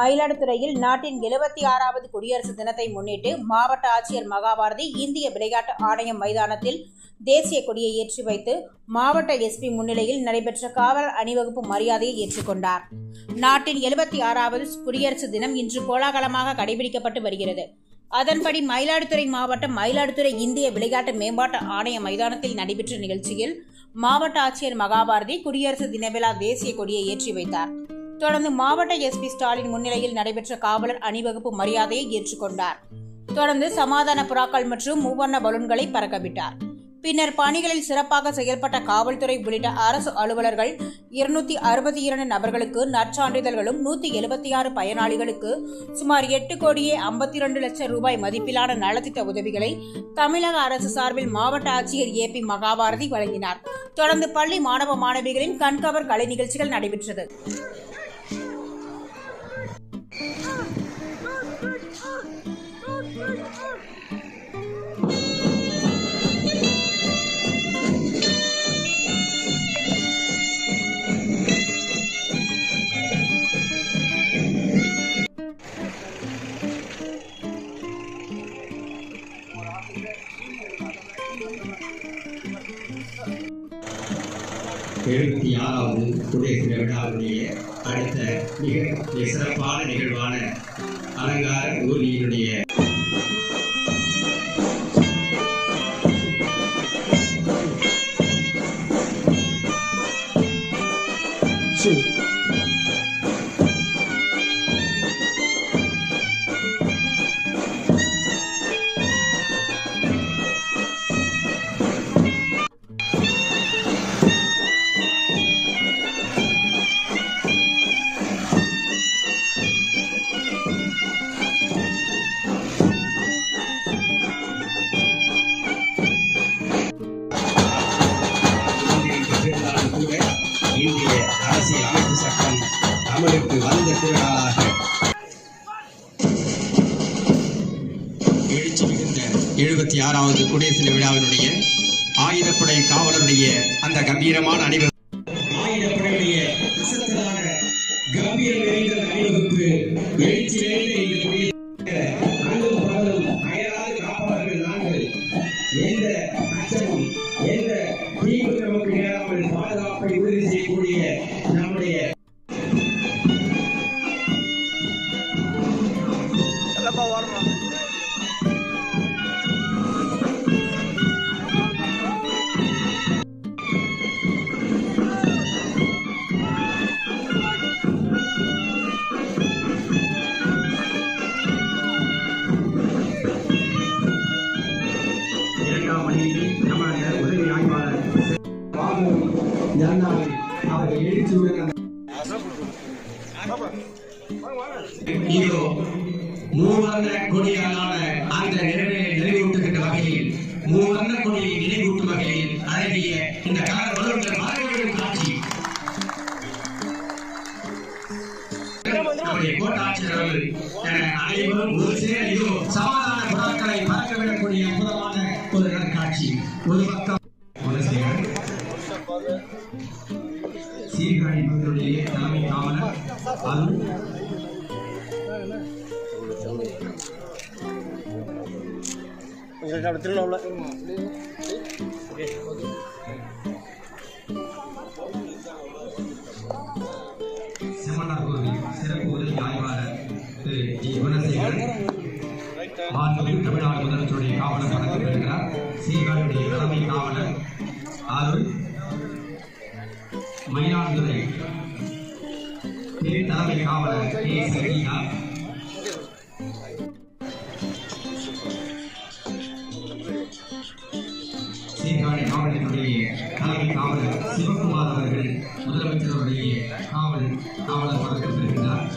மயிலாடுதுறையில் நாட்டின் எழுபத்தி ஆறாவது குடியரசு தினத்தை முன்னிட்டு மாவட்ட ஆட்சியர் மகாபாரதி இந்திய விளையாட்டு ஆணையம் மைதானத்தில் தேசிய கொடியை ஏற்றி வைத்து மாவட்ட எஸ்பி முன்னிலையில் நடைபெற்ற காவலர் அணிவகுப்பு மரியாதையை ஏற்றுக்கொண்டார் நாட்டின் எழுபத்தி ஆறாவது குடியரசு தினம் இன்று கோலாகலமாக கடைபிடிக்கப்பட்டு வருகிறது. அதன்படி மயிலாடுதுறை மாவட்டம் மயிலாடுதுறை இந்திய விளையாட்டு மேம்பாட்டு ஆணைய மைதானத்தில் நடைபெற்ற நிகழ்ச்சியில் மாவட்ட ஆட்சியர் மகாபாரதி குடியரசு தின விழா தேசிய கொடியை ஏற்றி வைத்தார். தொடர்ந்து மாவட்ட எஸ்பி ஸ்டாலின் முன்னிலையில் நடைபெற்ற காவலர் அணிவகுப்பு மரியாதையை ஏற்றுக்கொண்டார். தொடர்ந்து சமாதான புறாக்கள் மற்றும் மூவர்ண பலூன்களை பறக்கவிட்டார். பின்னர் பணிகளில் சிறப்பாக செயல்பட்ட காவல்துறை உள்ளிட்ட அரசு அலுவலர்கள் இருநூத்தி அறுபத்தி இரண்டு நபர்களுக்கு நற்சான்றிதழ்களும் நூத்தி எழுபத்தி ஆறு பயனாளிகளுக்கு சுமார் எட்டு கோடியே ஐம்பத்தி இரண்டு லட்சம் ரூபாய் மதிப்பிலான நலத்திட்ட உதவிகளை தமிழக அரசு சார்பில் மாவட்ட ஆட்சியர் ஏ பி மகாபாரதி வழங்கினார். தொடர்ந்து பள்ளி மாணவ மாணவிகளின் கண்கவர் கலை நிகழ்ச்சிகள் நடைபெற்றது. எழுபத்தி ஆறாவது குடியரசு தின விழாவுடைய அடுத்த மிக சிறப்பான நிகழ்வான அலங்கார ஊர்தியினுடைய பெற்றிருந்தாலும் எழுபத்தி ஆறாவது குடியரசு விழாவினுடைய ஆயுதப்படை காவலருடைய அந்த கம்பீரமான அணிவகுப்பு பாபு ஜனநாயகி அவர்கள் எழுச்சியுடன் இதோ மூவர்ண கொடிகளான அந்த நிறைவை நினைவூட்டுகின்ற வகையில் மூவர்ண கொடியை நினைவூட்டும் வகையில் அழகிய இந்த கலர் வளர்ந்த மரபுகளின் காட்சி. நம்முடைய கோட்டாட்சியர் அவர்கள் அனைவரும் ஒரு சேர இதோ சமாதான புறாக்களை பறக்கவிடக்கூடிய அற்புதமான ஒரு நற்காட்சி. ஒரு பக்கம் காவலர் செம்மனார் கோவில் சிறப்பு உதவி ஆய்வாளர் திரு ஜி குணசேகரன் மாண்புமிகு தமிழ்நாடு முதலமைச்சருடைய காவலர் பெறுகிறார் சீர்காழியுடைய தலைமை காவலர் அருள் மயிலாடுதுறை தலைமை காவலர் கே சகீனா சீர்காழி மாவட்டத்தினுடைய தலைமை காவலர் சிவகுமார் அவர்கள் முதலமைச்சருடைய காவல் காவலர் பதக்கம் பெறுகிறார்